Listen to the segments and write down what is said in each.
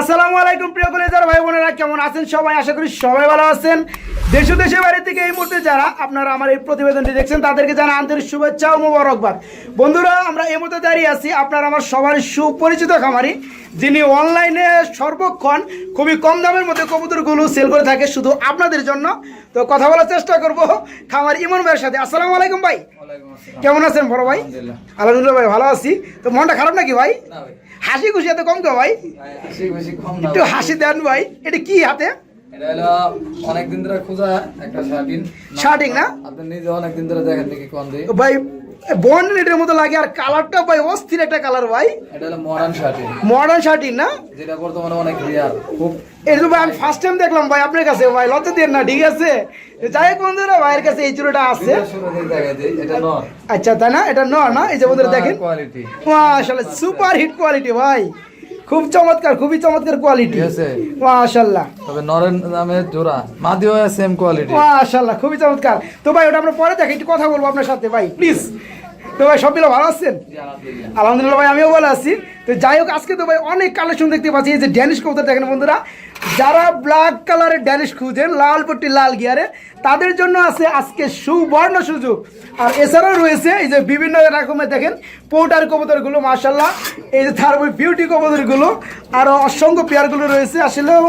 আসসালামু আলাইকুম প্রিয় কলেজার ভাই বোনেরা কেমন আছেন সবাই? আশা করি সবাই ভালো আছেন। দেশ ও দেশের বাইরে থেকে এই মুহূর্তে যারা আপনারা আমার এই প্রতিবেদনটি দেখছেন তাদেরকে জানা আন্তরিক শুভেচ্ছা ও মোবারকবাদ। বন্ধুরা আমরা এই মুহূর্তে দাঁড়িয়ে আছি আপনার আমার সবার সুপরিচিত খামারি যিনি অনলাইনে সর্বক্ষণ খুবই কম দামের মধ্যে কবুতরগুলো সেল করে থাকে শুধু আপনাদের জন্য। তো কথা বলার চেষ্টা করব খামার ইমন ভাইয়ের সাথে। আসসালামু আলাইকুম ভাই। কেমন আছেন বড় ভাই? আলহামদুলিল্লাহ। ভাই ভালো আছি। তো মনটা খারাপ নাকি ভাই? হাসি খুশি এত কম তো ভাই হাসি খুশি একটু হাসি দেন ভাই। এটা কি হাতে? এটা হলো অনেকদিন ধরে খোঁজা একটা শার্টিন। শার্টিং না? আপনি নিজে অনেকদিন ধরে দেখেন কোন ভাই বন নেটের মতো লাগে আর কালারটা ভাই অস্থির একটা কালার ভাই। এটা হলো মডার্ন শার্টিন। মডার্ন শার্টিং না? যেটা বর্তমানে অনেক রিয়ার খুব এটা ভাই আমি ফার্স্ট টাইম দেখলাম ভাই আপনার কাছে। ভাই লজ্জা না ঠিক আছে? যাই হোক বন্ধুরা ভাইয়ের কাছে এই চুড়োটা আছে। নর। আচ্ছা তাই না? এটা ন না? এই যে বন্ধুরা দেখেন। কোয়ালিটি মাশাল্লাহ সুপার হিট কোয়ালিটি ভাই। খুব চমৎকার খুবই চমৎকার কোয়ালিটি মাশাআল্লাহ। তবে নরেন নামে জোড়া মাদিও সেম কোয়ালিটি মাশাআল্লাহ খুবই চমৎকার। তো ভাই ওটা আমরা পরে দেখি একটু কথা বলব আপনার সাথে ভাই প্লিজ তো ভাই সব মিলে ভালো আছেন? আলহামদুলিল্লাহ। ভাই আমিও ভালো আছি। তো যাই হোক আজকে তো ভাই অনেক কালেকশন দেখতে পাচ্ছি। এই যে ড্যানিশ কবুতর দেখেন বন্ধুরা যারা ব্ল্যাক কালারের ড্যানিশ খুঁজেন লাল পট্টি লাল গিয়ারে তাদের জন্য আছে আজকে সুবর্ণ সুযোগ। আর এছাড়াও রয়েছে এই যে বিভিন্ন রকমের দেখেন পোটার কবুতরগুলো মার্শাল্লাহ এই যে থার্বল বিউটি কবুতরগুলো আরও অসংখ্য পেয়ারগুলো রয়েছে। আসলেও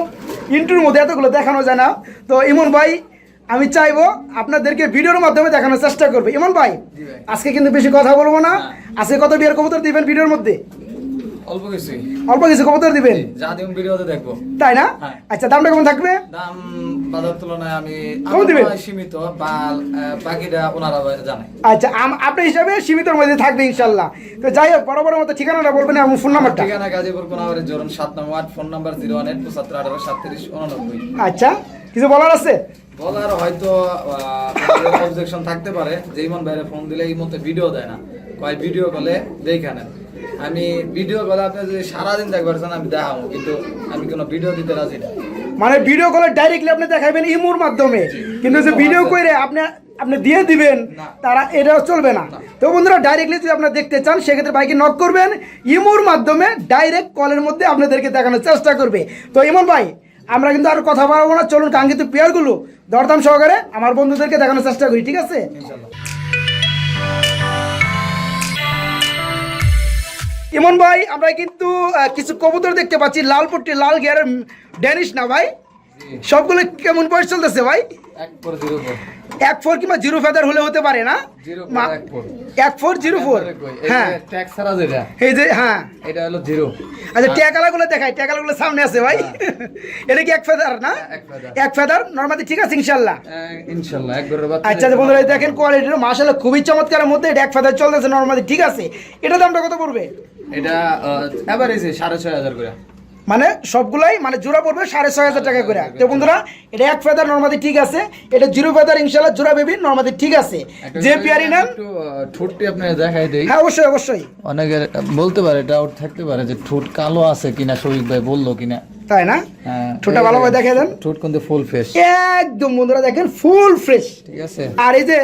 ইন্টুর মধ্যে এতগুলো দেখানো যায় না। তো ইমন ভাই আমি চাইব আপনাদেরকে ভিডিওর মাধ্যমে দেখানোর চেষ্টা করব। ইমন ভাই আজকে কিন্তু বেশি কথা বলব না। আজকে কত বিয়ার কবুতর দিবেন ভিডিওর মধ্যে? অল্প কিছু। কবুতর দিবেন? যা দিন ভিডিওতে দেখব। তাই না? হ্যাঁ। আচ্ছা দামটা কেমন থাকবে? দাম বাজার তুলনায় আমি কম দিবেন? সীমিত বাকিটা ওনারা জানে। আচ্ছা আম- হিসাবে সীমিতর মধ্যে থাকবে তো যাই হোক বরাবর মতো ঠিকানাটা বলবেন এবং ফোন নাম্বারটা ঠিকানা গাজীপুর কোনাবাড়ি জোরন সাত নম্বর phone number zero one eight পঁচাত্তর আঠারো সাতত্রিশ উননব্বই। আচ্ছা কিছু বলার আছে? বলার হয়তো অবজেকশন থাকতে পারে যে ইমন ভাইরে ফোন দিলে এই মধ্যে ভিডিও দেয় না। কয় ভিডিও কলে দেখে নেন। আমি ভিডিও কলে আপনি যদি সারাদিন দেখবার চান আমি দেখাবো কিন্তু আমি কোনো ভিডিও দিতে রাজি না। মানে ভিডিও কলে ডাইরেক্টলি আপনি দেখাবেন ইমুর মাধ্যমে। কিন্তু যে ভিডিও করে আপনি আপনি দিয়ে দিবেন তারা এটাও চলবে না। তো বন্ধুরা ডাইরেক্টলি যদি আপনারা দেখতে চান সেক্ষেত্রে বাইকে নক করবেন। ইমুর মাধ্যমে ডাইরেক্ট কলের মধ্যে আপনাদেরকে দেখানোর চেষ্টা করবে। তো ইমন ভাই আমরা কিন্তু আর কথা বলব না। চলুন কাঙ্ক্ষিত পেয়ারগুলো দরদাম সহকারে আমার বন্ধুদেরকে দেখানোর চেষ্টা করি ঠিক আছে? ইমন ভাই আমরা কিন্তু কিছু কবুতর দেখতে পাচ্ছি। লাল পট্টি লাল গিয়ার ড্যানিশ না ভাই? সবগুলো কেমন বয়স চলতেছে ভাই? এক ফোর কিংবা জিরো ফেদার হলে হতে পারে না? এক ফোর। Zero four. হ্যাঁ। ট্যাক্স ছাড়া যেটা এই যে হ্যাঁ। এটা হলো জিরো। আচ্ছা ট্যাকালাগুলো দেখাই ট্যাকালাগুলো সামনে আছে ভাই। এটা কি এক ফেদার না? হ্যাঁ। এক ফেদার। নর্মালি ঠিক আছে ইনশাল্লাহ। ইনশাল্লাহ এক ঘরের আচ্ছা বন্ধুরা দেখেন কোয়ালিটির মাসাল্লাহ খুবই চমৎকারের মধ্যে এটা এক ফেদার চলতেছে নর্মালি ঠিক আছে। এটা দামটা কত পড়বে? এটা এভারেজে সাড়ে ছয় হাজার করে। মানে সবগুলাই মানে জোড়া পড়বে সাড়ে ছয় হাজার টাকা করে। তো বন্ধুরা এটা এক ফেদার নর্মালি ঠিক আছে এটা জিরো ফেদার ইনশাল্লাহ জোড়া বেবি নর্মালি ঠিক আছে। যে পেয়ারি নেন ঠোঁটটি আপনি দেখাই দেই। হ্যাঁ অবশ্যই অবশ্যই। অনেকের বলতে পারে ডাউট থাকতে পারে যে ঠোঁট কালো আছে কিনা শরীর ভাই বলল কিনা। তাই না? হ্যাঁ, ঠোঁটটা ভালোভাবে দেখে দেন। ঠোঁট কিন্তু ফুল ফেস একদম বন্ধুরা দেখেন ফুল ফ্রেশ ঠিক আছে। আর এই যে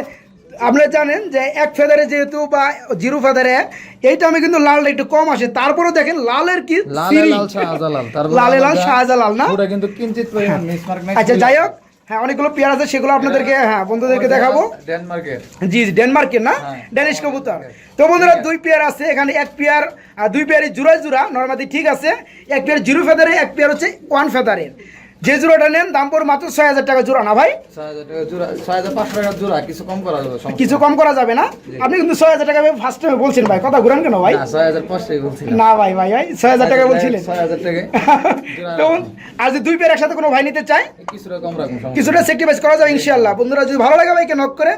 আপনারা জানেন যে এক ফেদারে যেহেতু বা জিরো ফেদারে এইটা আমি কিন্তু লালটা একটু কম আসে। তারপরেও দেখেন লালের কি লালে লাল শাহজালাল তারপর লালে লাল শাহজালাল না? কিন্তু কিঞ্চিত নাই। আচ্ছা যাই হোক। হ্যাঁ অনেকগুলো পেয়ার আছে সেগুলো আপনাদেরকে হ্যাঁ। বন্ধুদেরকে দেখাবো। ডেনমার্কের। জি জি ডেনমার্কের না? হ্যাঁ। ড্যানিশ কবুতর। তো বন্ধুরা দুই পেয়ার আছে এখানে এক পেয়ার দুই পেয়ারই জোড়া জোড়া নর্মালি ঠিক আছে। এক পেয়ার জিরো ফেদারে এক পেয়ার হচ্ছে ওয়ান ফেদারের। যে জোড়াটা নেন দাম পড়বে মাত্র ছয় হাজার টাকা জোড়া না ভাই? কিছু কম করা যাবে কিছু কম করা যাবে না। আপনি কিন্তু ছয় হাজার টাকা ফার্স্ট টাইমে বলছেন ভাই কথা ঘুরান কেন ভাই? না ভাই ভাই ভাই ছয় হাজার টাকা বলছিলেন। আর যদি দুই পেয়ার একসাথে কোনো ভাই নিতে চায়? কিছুটা সেক্রিফাইস করা যাবে ইনশাল্লাহ বন্ধুরা যদি ভালো লাগে বাইকে নক করে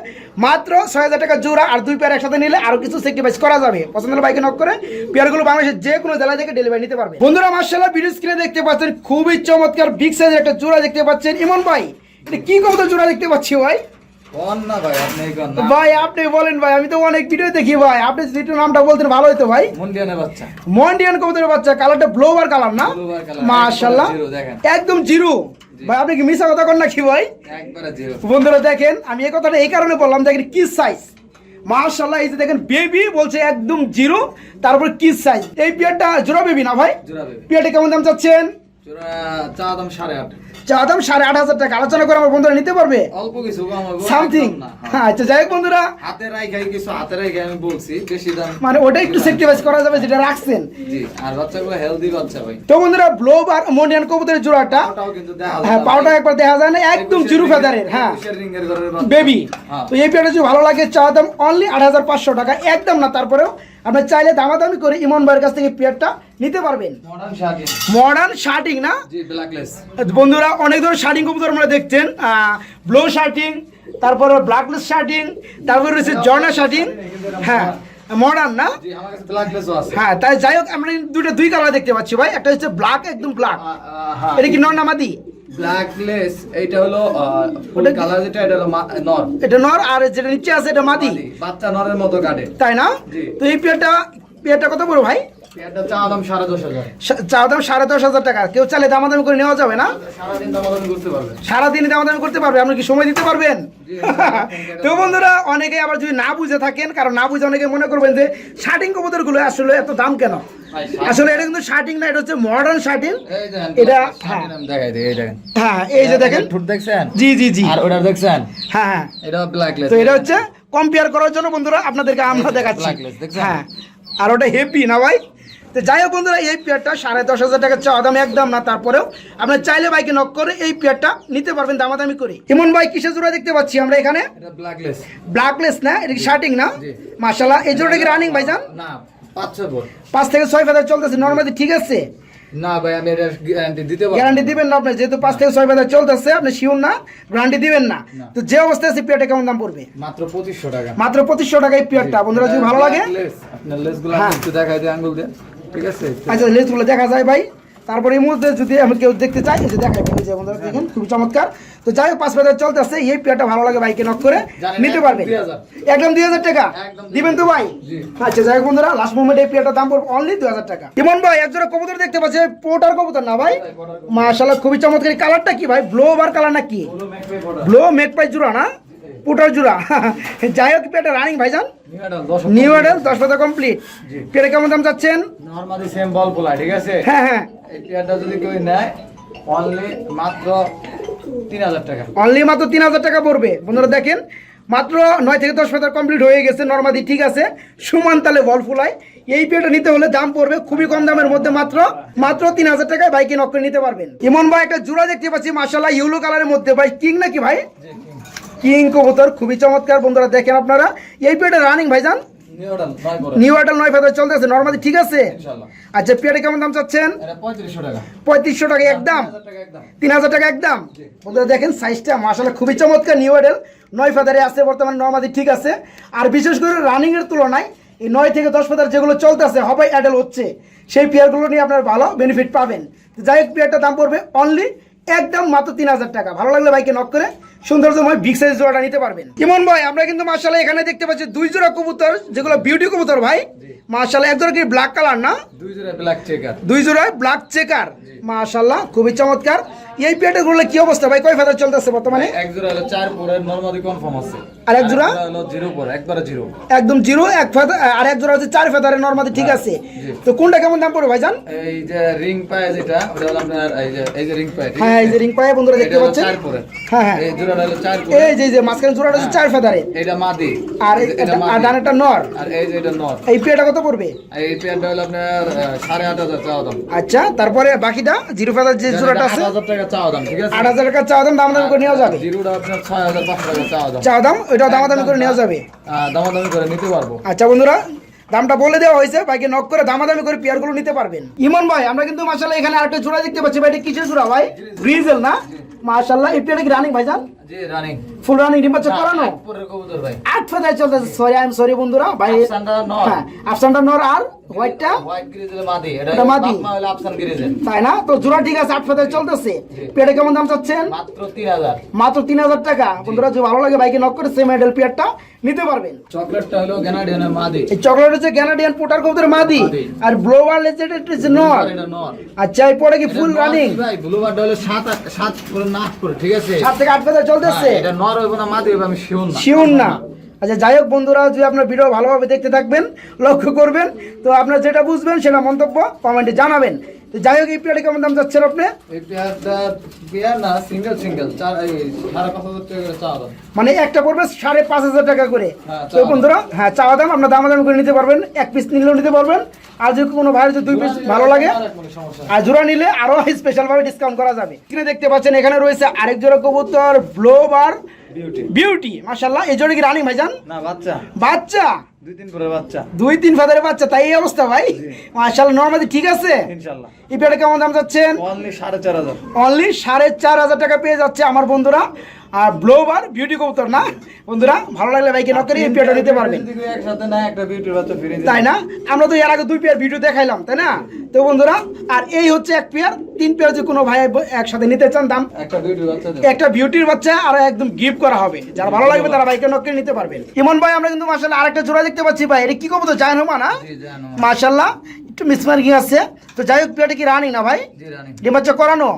মাত্র ছয় হাজার টাকা জোড়া আর দুই পেয়ার একসাথে নিলে আরও কিছু সেক্রিফাইস করা যাবে। পছন্দ হলে বাইকে নক করে পেয়ারগুলো বাংলাদেশের যে কোনো জেলা থেকে ডেলিভারি নিতে পারবে। বন্ধুরা মার্শাল্লাহ ভিডিও স্ক্রিনে দেখতে পাচ্ছেন খুবই চমৎকার বিগ সাইজের একটা জোড়া দেখতে পাচ্ছেন। ইমন ভাই এটা কি কবুতর জোড়া দেখতে পাচ্ছি ভাই? ভাই আপনি বলেন ভাই আমি তো অনেক ভিডিও দেখি ভাই। আপনি যদি নামটা বলতেন ভালো হতো ভাই। মন্ডিয়ান কবুতরের বাচ্চা কালারটা ব্লোবার কালার না? একদম জিরো ভাই আপনি কি মিশা কথা কর নাকি ভাই? বন্ধুরা দেখেন আমি এই কথাটা এই কারণে বললাম দেখেন কি সাইজ এই যে দেখেন বেবি বলছে একদম জিরো তারপর কি সাইজ এই পিয়ারটা জোড়া বেবি না ভাই? পিয়ারটা কেমন দাম চাচ্ছেন? চা দাম সাড়ে আট। চা দাম সাড়ে আট হাজার টাকা। আলোচনা করে আমার বন্ধুরা নিতে পারবে? অল্প কিছু সামথিং একদম না, হ্যাঁ। আচ্ছা যাই হোক বন্ধুরা। হাতে রাখাই কিছু হাতে রাখাই আমি বলছি বেশি দাম। মানে ওটা একটু সেক্রিফাইস করা যাবে যেটা রাখছেন। জি আর বাচ্চাগুলো হেলদি বাচ্চা ভাই। তো বন্ধুরা ব্লোব আর মন্ডিয়ান কবুতরের জোড়াটা। কিন্তু দেখা হ্যাঁ পাউটা একবার দেখা যায় না একদম জিরো ফেদারের হ্যাঁ। রিঙ্গের ঘরের বাচ্চা। বেবি। তো এই পেয়ারটা যদি ভালো লাগে চা দাম অনলি আট হাজার পাঁচশো টাকা। একদম না তারপরেও আপনি চাইলে দামাদামি করে ইমন ভাইয়ের কাছ থেকে পেয়ারটা নিতে পারবেন। মডার্ন শার্টিং না? বন্ধুরা অনেক ধরনের শার্টিং কবুতর আমরা দেখছেন। ব্লো শার্টিং তারপরে ব্ল্যাকলেস শার্টিং তারপরে রয়েছে জর্না শার্টিং হ্যাঁ মডার্ন না? হ্যাঁ তাই যাই হোক আমরা দুটো দুই কালার দেখতে পাচ্ছি ভাই। একটা হচ্ছে ব্ল্যাক একদম ব্ল্যাক এটা কি নর নামাদি ব্ল্যাকলেস এটা হলো ওটা কালার যেটা এটা হলো নর। এটা নর আর যেটা নিচে আছে এটা মাদি। বাচ্চা নরের মতো কাটে। তাই না। তো এই পেয়ারটা পেয়ারটা কত বড় ভাই? চা দাম সাড়ে দশ হাজার। টাকা। কেউ চাইলে দামাদামি করে নেওয়া যাবে না? সারাদিন দামাদামি করতে পারবে। আপনি কি সময় দিতে পারবেন? তো বন্ধুরা অনেকে আবার যদি না বুঝে থাকেন কারণ না বুঝে অনেকে মনে করবেন যে শার্টিং আসলে এত দাম কেন? আসলে এটা কিন্তু শার্টিং না এটা হচ্ছে মডার্ন শার্টিং এই এটা হ্যাঁ। দেখাই দিই, এই দেখেন। হ্যাঁ এই যে দেখেন। ঠোঁট দেখছেন? জি জি জি। আর ওটা দেখছেন? হ্যাঁ হ্যাঁ। এটা ব্ল্যাকলেস তো এটা হচ্ছে কম্পেয়ার করার জন্য বন্ধুরা আপনাদেরকে আমরা দেখাচ্ছি। হ্যাঁ। আর ওটা হেপি না ভাই? তো যাই হোক বন্ধুরা এই পেয়ারটা সাড়ে দশ হাজার টাকা চাওয়া দাম একদম না তারপরেও আপনার চাইলে বাইকে নক করে এই পেয়ারটা নিতে পারবেন দামাদামি করে। এমন ভাই কিসের জোড়া দেখতে পাচ্ছি আমরা এখানে? ব্ল্যাকলেস না? এটা শার্টিং না? জি। এই জোড়াটা কি রানিং ভাইজান পাঁচ থেকে ছয় ফেদার চলতেছে নর্মালি ঠিক আছে? না ভাই আমি এটা গ্যারান্টি দিতে পারব গ্যারান্টি দিবেন না আপনি যেহেতু পাঁচ থেকে ছয় চলতেছে আপনি শিওর না গ্যারান্টি দিবেন না। তো যে অবস্থায় আছে পেয়ারটা কেমন দাম পড়বে? মাত্র পঁচিশশো টাকা। মাত্র পঁচিশশো টাকা এই পেয়ারটা বন্ধুরা যদি ভালো লাগে আপনার লেসগুলো হ্যাঁ। একটু দেখাই দিই আঙ্গুল দিয়ে। ঠিক আছে? আচ্ছা লেজগুলো দেখা যায় ভাই। তারপরে এই মুহূর্তে যদি আমি কেউ দেখতে চাই যে দেখাই যে বন্ধুরা দেখেন খুবই চমৎকার। তো যাই হোক পাঁচ হাজার চলতেছে এই পেয়ারটা ভালো লাগে বাইকে নক করে। নিতে পারবে একদম দুই হাজার টাকা? দিবেন তো ভাই? আচ্ছা যাই হোক বন্ধুরা লাস্ট মোমেন্টে এই পেয়ারটার দাম পড়বে অনলি দুই হাজার টাকা। ইমন ভাই একজোড়া কবুতর দেখতে পাচ্ছি পোটার কবুতর না ভাই? মাশাল্লাহ খুবই চমৎকার। কালারটা কি ভাই? ব্লো বার কালার না কি ব্লো মেক পাই জুড়া না? পুটার জুড়া যাই হোক পেয়ারটা রানিং ভাইজান। নিউ অ্যাডাল দশ নিউ মডেল দশ পাতা কমপ্লিট পেয়ারে কেমন দাম চাচ্ছেন? নরমালি সেম বল পোলা ঠিক আছে? হ্যাঁ হ্যাঁ। এই পেয়ারটা যদি কেউ নেয় অনলি মাত্র তিন হাজার টাকা। অনলি মাত্র তিন হাজার টাকা পড়বে। বন্ধুরা দেখেন মাত্র নয় থেকে দশ পাতার কমপ্লিট হয়ে গেছে। নর্মাদি ঠিক আছে। সমান তালে বল ফুলায় এই পেটা নিতে হলে দাম পড়বে খুবই কম দামের মধ্যে মাত্র মাত্র তিন হাজার টাকায় বাইকে নক করে নিতে পারবেন। ইমন ভাই একটা জোড়া দেখতে পাচ্ছি মাসাল্লাহ ইউলো কালারের মধ্যে। ভাই কিং নাকি ভাই? কিং কবুতর খুবই চমৎকার। বন্ধুরা দেখেন আপনারা। এই পেটা রানিং ভাইজান? নিউ অ্যাডাল নয় ফেদার চলতেছে। নর্মালি ঠিক আছে? আচ্ছা পেটে কেমন দাম চাচ্ছেন? পঁয়ত্রিশশো টাকা। একদম? তিন হাজার টাকা একদম। বন্ধুরা দেখেন সাইজটা মাসাল্লাহ খুবই চমৎকার নিউ মডেল নয় ফেদারে আছে বর্তমানে নর্মাদি ঠিক আছে। আর বিশেষ করে রানিং এর তুলনায় এই নয় থেকে দশ ফেদার যেগুলো চলতেছে হবাই অ্যাডেল হচ্ছে। সেই পেয়ারগুলো নিয়ে আপনার ভালো বেনিফিট পাবেন। যাই হোক পেয়ারটার দাম পড়বে অনলি একদম মাত্র তিন হাজার টাকা। ভালো লাগলে বাইকে নক করে সৌন্দর্যময় বিগ সাইজ জোড়াটা নিতে পারবেন। ইমন ভাই আমরা কিন্তু মার্শাল্লাহ এখানে দেখতে পাচ্ছি দুই জোড়া কবুতর যেগুলো বিউটি কবুতর ভাই। মার্শাল্লাহ এক জোড়া কি ব্ল্যাক কালার না? দুই জোড়া ব্ল্যাক চেকার দুই জোড়ায় ব্ল্যাক চেকার মাশাল্লাহ খুবই চমৎকার। এই পেটে গুলো কি অবস্থা ভাই? কয় ফেদার চলতেছে বর্তমানে? এক জোড়া হলো চার পরে নরমালি কনফার্ম আছে। আর এক জোড়া? হলো জিরো পরে একবারে জিরো একদম জিরো এক ফেদার আর এক জোড়া হচ্ছে চার ফেদারের নর্মালি ঠিক আছে। তো কোনটা কেমন দাম পড়বে ভাইজান? এই যে রিং পায় যেটা ওটা হলো আপনার এই যে এই যে রিং পায় হ্যাঁ এই যে রিং পায়ে বন্ধুরা দেখতে পাচ্ছেন? চার পরে। হ্যাঁ হ্যাঁ। এই জোড়াটা হলো চার পরে। এই যে যে মাঝখানে জোড়াটা হচ্ছে চার ফেদারে। এটা মাদি। আর এটা আর মাদি। ডানেরটা নর। আর এই যে এটা নর। এই পেটা কত পড়বে? এই হলো আপনার আহ, সাড়ে আট হাজার চাওয়া দাম। আচ্ছা তারপরে বাকিটা জিরো ফেদার যে জোড়াটা আছে। হাজার টাকা চাওয়া দাম ঠিক আছে? আট হাজার টাকা চাওয়া দাম করে নেওয়া যাবে। জিরোটা আপনার ছয় হাজার পাঁচশো টাকা চাওয়া দাম। চাওয়া দাম ওইটাও দামাদামি করে নেওয়া যাবে। দামাদামি করে নিতে পারব। আচ্ছা বন্ধুরা দামটা বলে দেওয়া হয়েছে নক করে দামাদামি করে পেয়ারগুলো নিতে পারবেন। ইমন ভাই আমরা কিন্তু মাশাল্লাহ এখানে আরেকটা জোড়া দেখতে পাচ্ছি ভাই এটা কিসের জোড়া ভাই? গ্রিজেল না মাশাল্লাহ এই পেয়ারটা কি রানিং ভাইজান। জি রানিং ফুল রানিং ডিম বাচ্চা করানো? পরের কবুতর ভাই। আট ফেদায় চলতেছে। সরি আই এম সরি বন্ধুরা। ভাই আফসানটা নর। হ্যাঁ আফসানটা নর। আর হোয়াইটটা হোয়াইট গ্রিজেল মাদি। এটা এটা মাদি। মা হলো আফসান গ্রিজেল তাই না? তো জোড়া ঠিক আছে আট ফেদায় চলতেছে। পেটে কেমন দাম চাচ্ছেন? মাত্র তিন হাজার। মাত্র তিন হাজার টাকা। বন্ধুরা যদি ভালো লাগে বাইকে নক করে সেম মেডেল পেয়ারটা নিতে পারবেন। চকলেটটা হলো গ্যানাডিয়ানের মাদি। এই চকলেট হচ্ছে ক্যানাডিয়ান পোটার কবুতরের মাদি। আর হচ্ছে নর এটা নর আচ্ছা এই পরে কি ফুল রানিং? ভাই ব্লু বার্ড হলো সাত আট- সাত করে না আট করে ঠিক আছে? সাত থেকে আট ফেদার চলতেছে? এটা নর হইব না মাদি হইব আমি শিওর না। শিউন না। আচ্ছা যাই হোক বন্ধুরা যদি আপনার ভিডিও ভালোভাবে দেখতে থাকবেন লক্ষ্য করবেন তো আপনার যেটা বুঝবেন সেটা মন্তব্য কমেন্টে জানাবেন। তো যাই হোক এই পেয়ারটা কেমন দাম যাচ্ছেন আপনি? এই পেয়ারটা পেয়ার না সিঙ্গেল সিঙ্গেল। চার সাড়ে পাঁচ হাজার টাকা চাওয়া দাম। মানে একটা পড়বে সাড়ে পাঁচ হাজার টাকা করে। হ্যাঁ, তো দাম। বন্ধুরা হ্যাঁ চাওয়া দাম আপনার দাম দাম করে নিতে পারবেন এক পিস নিলেও নিতে পারবেন। আর যদি কোনো ভাইয়ের যদি দুই পিস ভালো লাগে আর মানে জোড়া নিলে আরও স্পেশাল ভাবে ডিসকাউন্ট করা যাবে। কিনে দেখতে পাচ্ছেন এখানে রয়েছে আরেক জোড়া কবুতর ব্লোবার বিউটি বিউটি মাশাল্লাহ এই জোড়া কি রানিং ভাইজান? না বাচ্চা। বাচ্চা? দুই দিন পরে বাচ্চা। দুই তিন ফাদারের বাচ্চা তাই এই অবস্থা ভাই? মাশাল্লাহ নর্মালি ঠিক আছে? ইনশাআল্লাহ এই কেমন দাম যাচ্ছেন? অনলি সাড়ে চার হাজার। অনলি সাড়ে চার হাজার টাকা পেয়ে যাচ্ছে আমার বন্ধুরা। আর ব্লোবার বিউটি কবুতর না? বন্ধুরা ভালো লাগলে ভাইকে নক করে এই পেয়ারটা নিতে পারবেন। একসাথে না একটা বিউটির বাচ্চা ফিরে তাই না? আমরা তো এর আগে দুই পেয়ার ভিডিও দেখাইলাম তাই না? তো বন্ধুরা আর এই হচ্ছে এক পেয়ার তিন পেয়ার যে কোনো ভাই একসাথে নিতে চান দাম একটা বিউটির বাচ্চা দেবো। একটা বিউটির বাচ্চা আর একদম গিফট করা হবে। যারা ভালো লাগবে তারা ভাইকে নক করে নিতে পারবেন। ইমন ভাই আমরা কিন্তু মাসাল্লাহ আরেকটা জোড়া দেখতে পাচ্ছি ভাই। এটা কি জান হমা না? মাসাল্লাহ একটু মিসমার্কিং আছে। তো যাই হোক পেয়ারটা কি রানিং না ভাই? জি রানি। ডিম বাচ্চা করানো?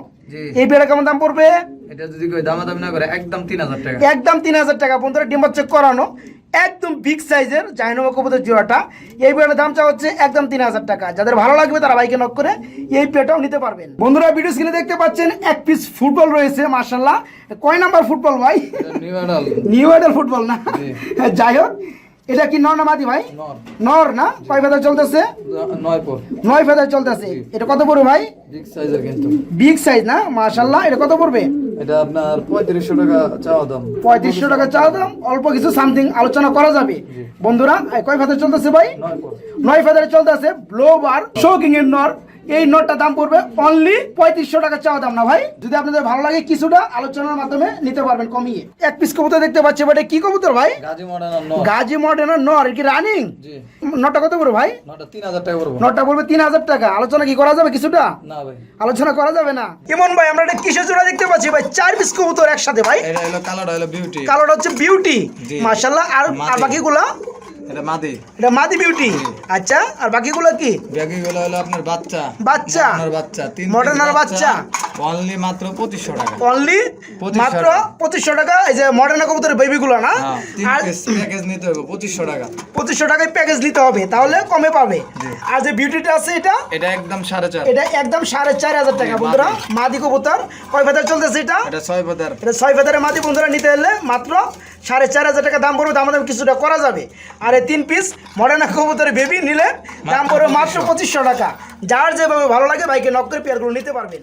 এই পেয়ারটা কেমন দাম পড়বে? এটা যদি কই দামাদামি না করে একদম তিন হাজার টাকা। একদম তিন হাজার টাকা। বন্ধুরা ডিম বাচ্চা করানো একদম বিগ সাইজের জাইনোমা কবুতর জোড়াটা এই পেয়ারের দামটা হচ্ছে একদম তিন হাজার টাকা। যাদের ভালো লাগবে তারা বাইকে নক করে এই নিতে পারবেন। বন্ধুরা ভিডিও স্ক্রিনে দেখতে পাচ্ছেন এক পিস ফুটবল রয়েছে মার্শাল্লাহ কয় নাম্বার ফুটবল ভাই? নিউ আইডল ফুটবল না? জি। যাই হোক এটা কি নর না মাদি ভাই? নর। নর না? কয় ফেদার চলতেছে? নয় পর। ফেদার চলতেছে। এটা কত পড়বে ভাই? বিগ সাইজের কিন্তু। বিগ সাইজ না? মার্শাল্লাহ এটা কত পড়বে? এটা আপনার পঁয়ত্রিশশো টাকা চাওয়া দাম। পঁয়ত্রিশশো টাকা চাওয়া দাম অল্প কিছু সামথিং আলোচনা করা যাবে। বন্ধুরা কয় ফাদার চলতেছে ভাই? নয় ফেদারে চলতেছে ব্লোবার শোকিং এর নর। এই নটটা দাম পড়বে অনলি পঁয়ত্রিশশো টাকা চাওয়া দাম না ভাই। যদি আপনাদের ভালো লাগে কিছুটা আলোচনার মাধ্যমে নিতে পারবেন কমিয়ে। এক পিস কবুতর দেখতে পাচ্ছি বাট কি কবুতর ভাই? গাজী মডার্ন নর। কি রানিং জি। নটটা কত পড়বে ভাই? নটা পড়ব। নটটা পড়বে তিন হাজার টাকা। আলোচনা কি করা যাবে কিছুটা? না ভাই। আলোচনা করা যাবে না। ইমন ভাই আমরা একটা কিসের জোড়া দেখতে পাচ্ছি ভাই? চার পিস কবুতর একসাথে ভাই। কালোটা হলো বিউটি কালোটা হচ্ছে বিউটি। মার্শাল্লাহ আর আর। বাকিগুলা? এটা মাদি। এটা মাদি বিউটি আচ্ছা আর বাকিগুলো কি? ব্যাগি গুলো হলো আপনার বাচ্চা। বাচ্চা। মডার্নার বাচ্চা। তিন মডার্নার বাচ্চা। অনলি মাত্র পঁচিশশো টাকা। অনলি মাত্র টাকা। পঁচিশশো টাকা? এই যে মডার্ন কবুতরের বেবিগুলো না? হ্যাঁ আর প্যাকেজ নিতে হবে পঁচিশশো টাকা। পঁচিশশো টাকায় প্যাকেজ নিতে হবে তাহলে কমে পাবে। আর যে বিউটিটা আছে এটা? এটা একদম সাড়ে চার। এটা একদম সাড়ে চার হাজার টাকা বন্ধুরা। মাদি কবুতর। কয় ফেদার চলতেছে এটা? এটা ছয় পাতার এটা ছয় ফেদারের মাদি বন্ধুরা নিতে এলে মাত্র সাড়ে চার হাজার টাকা দাম পড়বে দাম দাম কিছুটা করা যাবে। আর এই তিন পিস মডার্ন কবুতরের বেবি নিলে দাম পড়বে মাত্র পঁচিশশো। টাকা। যার যেভাবে ভালো লাগে বাইকে নক করে পেয়ারগুলো নিতে পারবেন।